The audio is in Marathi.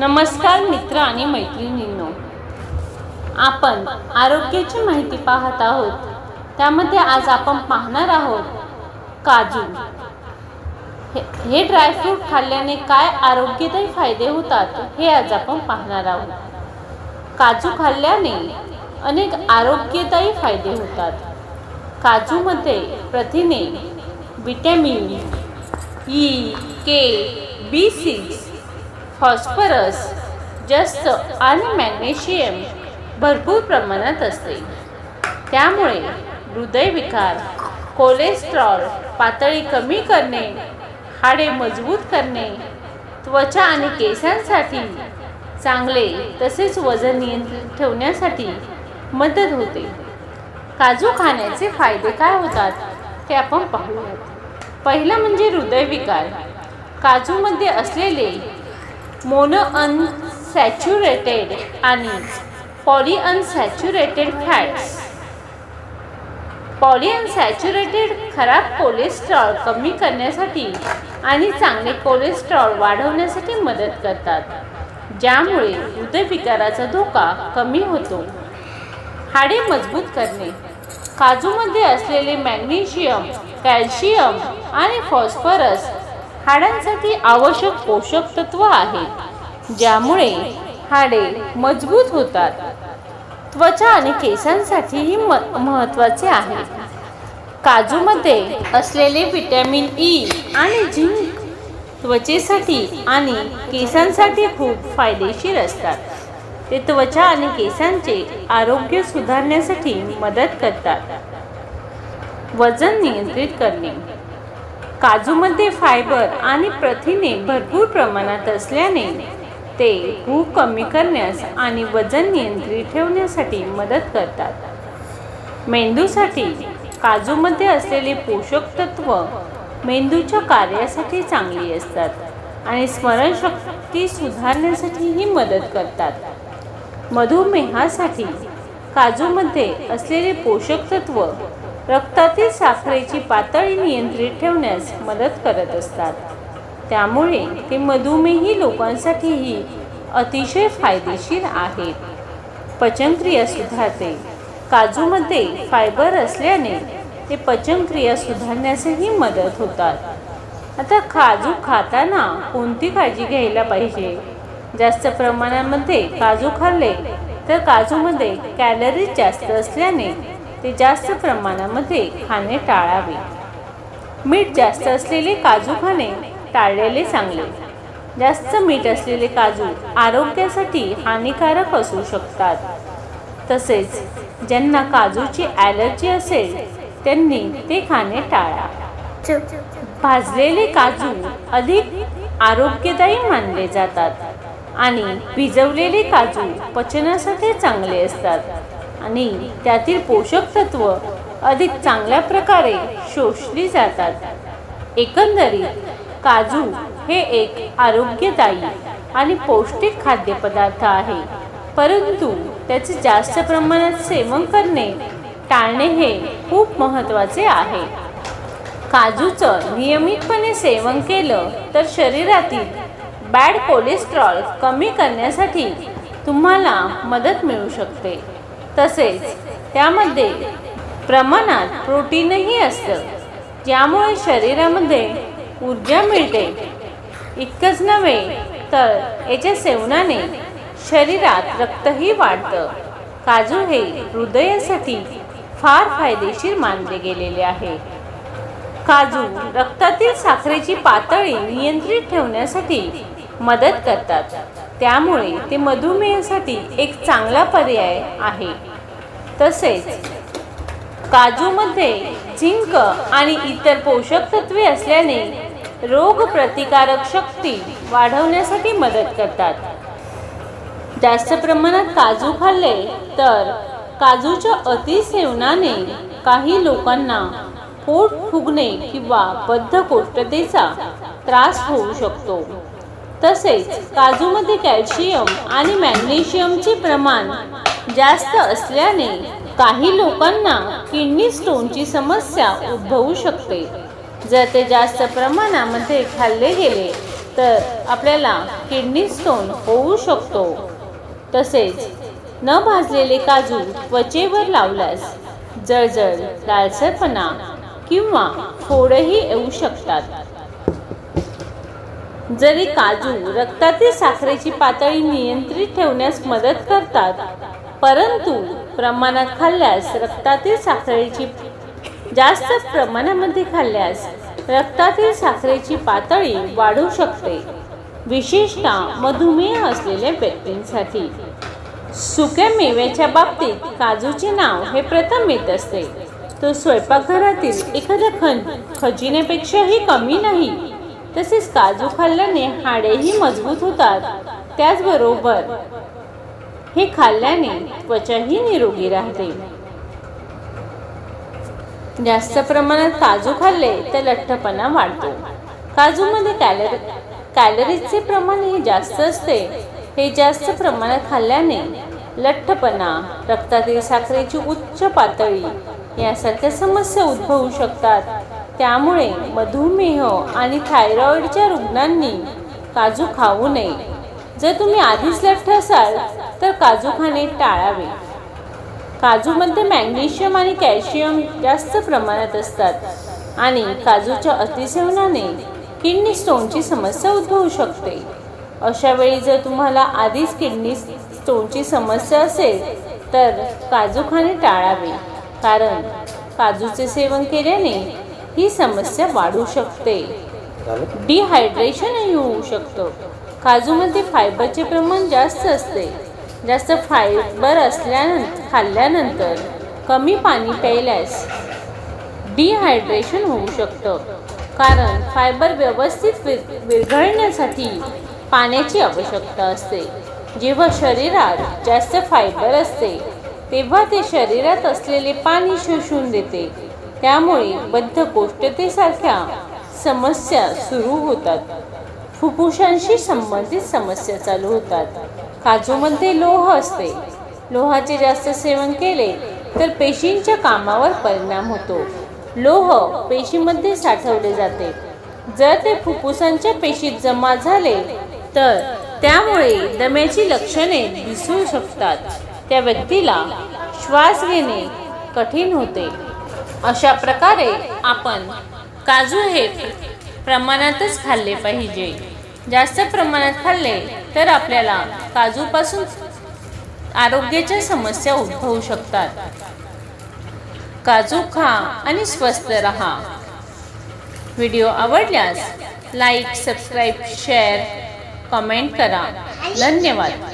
नमस्कार मित्र आणि मैत्रिणींनो. आपण आरोग्याची माहिती पाहत आहोत. त्यामध्ये आज आपण पाहणार आहोत काजू. हे- हे ड्रायफ्रूट खाल्ल्याने काय आरोग्यदायी फायदे होतात हे आज आपण पाहणार आहोत. काजू खाल्ल्याने अनेक आरोग्यदायी फायदे होतात. काजूमध्ये प्रथिने vitamin E K B six phosphorus जास्त आणि मॅग्नेशियम भरपूर प्रमाणात असते. त्यामुळे हृदयविकार कोलेस्ट्रॉल पातळी कमी करणे हाडे मजबूत करणे त्वचा आणि केसांसाठी चांगले तसेच वजन नियंत्रित ठेवण्यासाठी मदत होते. काजू खाण्याचे फायदे काय होतात ते आपण पाहूयात. पहिला म्हणजे हृदयविकार. काजूमध्ये असलेले मोनो अनसॅच्युरेटेड आणि poly unsaturated fats. Poly unsaturated खराब कोलेस्ट्रॉल कमी करण्यासाठी आणि चांगले कोलेस्ट्रॉल वाढवण्यासाठी मदत करतात ज्यामुळे हृदयविकाराचा धोका कमी होतो. हाडे मजबूत करणे. काजूमध्ये असलेले मॅग्नेशियम कॅल्शियम आणि फॉस्फरस हाडांसाठी आवश्यक पोषक तत्व आहेत ज्यामुळे हाडे मजबूत होतात. त्वचा आणि केसांसाठीही म महत्त्वाचे आहे. काजूमध्ये असलेले व्हिटॅमिन ई आणि झिंक त्वचेसाठी आणि केसांसाठी खूप फायदेशीर असतात. ते त्वचा आणि केसांचे आरोग्य सुधारण्यासाठी मदत करतात. वजन नियंत्रित करणे. काजूमध्ये फायबर आणि प्रथिने भरपूर प्रमाणात असल्याने ते भूक कमी करण्यास आणि वजन नियंत्रित ठेवण्यासाठी मदत करतात. मेंदूसाठी काजूमध्ये असलेले पोषक तत्व मेंदूच्या कार्यासाठी चांगली असतात आणि स्मरणशक्ती सुधारण्यासाठीही मदत करतात. मधुमेहासाठी काजूमध्ये असलेले पोषक तत्व रक्तातील साखरेची पातळी नियंत्रित ठेवण्यास मदत करत असतात. त्यामुळे ते मधुमेही लोकांसाठीही अतिशय फायदेशीर आहेत. पचनक्रिया सुधारते. काजूमध्ये फायबर असल्याने ते पचनक्रिया सुधारण्यासही मदत होतात. आता काजू खाताना कोणती काळजी घ्यायला पाहिजे? जास्त प्रमाणामध्ये काजू खाल्ले तर काजूमध्ये कॅलरीज जास्त असल्याने ते जास्त प्रमाणामध्ये खाणे टाळावे. मीठ जास्त असलेले काजू खाणे टाळलेले चांगले. जास्त मीठ असलेले काजू आरोग्यासाठी हानिकारक असू शकतात. तसेच ज्यांना काजूची ॲलर्जी असेल त्यांनी ते खाणे टाळा. भाजलेले काजू अधिक आरोग्यदायी मानले जातात आणि भिजवलेले काजू पचनासाठी चांगले असतात. आणि त्यातील पोषक तत्व अधिक चांगल्या प्रकारे शोषली जातात. एकंदरीत काजू हे एक आरोग्यदायी आणि पौष्टिक खाद्यपदार्थ आहे. परंतु त्याचे जास्त प्रमाणात सेवन करणे टाळणे हे खूप महत्त्वाचे आहे. काजूचं नियमितपणे सेवन केलं तर शरीरातील बॅड कोलेस्ट्रॉल कमी करण्यासाठी तुम्हाला मदत मिळू शकते. तसेच त्यामध्ये प्रमाणात प्रोटीनही असतं. ज्यामुळे शरीरामध्ये ऊर्जा मिळते. इतकंच नव्हे तर याच्या सेवनाने शरीरात रक्तही वाढतं. काजू हे हृदयासाठी फार फायदेशीर मानले गेलेले आहे. काजू रक्तातील साखरेची पातळी नियंत्रित ठेवण्यासाठी मदत करतात. त्यामुळे ते मधुमेहासाठी एक चांगला पर्याय आहे. तसेच काजूमध्ये झिंक आणि इतर पोषक तत्वे असल्याने रोगप्रतिकारक शक्ती वाढवण्यासाठी मदत करतात. जास्त प्रमाणात काजू खाल्ले तर काजूच्या अतिसेवनाने काही लोकांना पोट फुगणे किंवा बद्धकोष्ठतेचा त्रास होऊ शकतो. तसेच काजूमध्ये कॅल्शियम आणि मॅग्नेशियमचे प्रमाण जास्त असल्याने काही लोकांना किडनी स्टोनची समस्या उद्भवू शकते. जर ते जास्त प्रमाणामध्ये खाल्ले गेले तर आपल्याला किडनी स्टोन होऊ शकतो. तसेच न भाजलेले काजू त्वचेवर लावल्यास जळजळ लालसरपणा किंवा फोडही येऊ शकतात. जरी काजू रक्तातील साखरेची पातळी नियंत्रित ठेवण्यास मदत करतात परंतु प्रमाणात खाल्ल्यास रक्तातील साखरेची जास्त प्रमाणामध्ये खाल्ल्यास रक्तातील साखरेची पातळी वाढू शकते विशेषतः मधुमेह असलेल्या व्यक्तींसाठी. सुक्या मेव्याच्या बाबतीत काजूचे नाव हे प्रथम येत असते. तो स्वयंपाकघरातील एखाद्या खन खजिन्यापेक्षाही कमी नाही. तसेच काजू खाल्ल्याने हाडेही मजबूत होतात. त्याचबरोबर हे खाल्ल्याने त्वचाही निरोगी राहते. जास्त प्रमाणात काजू खाल्ले तर लठ्ठपणा वाढतो. काजूमध्ये कॅलरी कॅलरीजचे प्रमाण हे जास्त असते. हे जास्त प्रमाणात खाल्ल्याने लठ्ठपणा रक्तातील साखरेची उच्च पातळी यासारख्या समस्या उद्भवू शकतात. त्यामुळे मधुमेह आणि थायरॉईडच्या रुग्णांनी काजू खाऊ नये. जर तुम्ही आधीच लठ्ठ असाल तर काजू खाणे टाळावे. काजूमध्ये मॅग्नेशियम आणि कॅल्शियम जास्त प्रमाणात असतात आणि काजूच्या अतिसेवनाने किडनी स्टोनची समस्या उद्भवू शकते. अशा वेळी जर तुम्हाला आधीच किडनी स्टोनची समस्या असेल तर काजू खाणे टाळावे. कारण काजूचे सेवन केल्याने ही समस्या वाढू शकते. डिहायड्रेशनही होऊ शकतं. काजूमध्ये फायबरचे प्रमाण जास्त असते. जास्त फायबर असल्यानंतर खाल्ल्यानंतर कमी पाणी प्यायल्यास डिहायड्रेशन होऊ शकतं. कारण फायबर व्यवस्थित विर विरघळण्यासाठी पाण्याची आवश्यकता असते. जेव्हा शरीरात जास्त फायबर असते तेव्हा ते शरीरात असलेले पाणी शोषून देते. त्यामुळे बद्धकोष्ठतेसारख्या समस्या सुरू होतात. फुफ्फुसांशी संबंधित समस्या चालू होतात. काजूमध्ये लोह असते. लोहाचे जास्त सेवन केले तर पेशींच्या कामावर परिणाम होतो. लोह पेशीमध्ये साठवले जाते. जर ते फुफ्फुसांच्या पेशीत जमा झाले तर त्यामुळे दम्याची लक्षणे दिसू शकतात. त्या व्यक्तीला श्वास घेणे कठीण होते. अशा प्रकारे आपण काजू हे प्रमाणातच खाल्ले पाहिजे. जास्त प्रमाणात खाल्ले तर आपल्याला काजूपासून आरोग्याच्या समस्या उद्भवू शकतात. काजू खा आणि स्वस्थ रहा. व्हिडिओ आवडल्यास लाईक सबस्क्राईब शेअर कमेंट करा. धन्यवाद.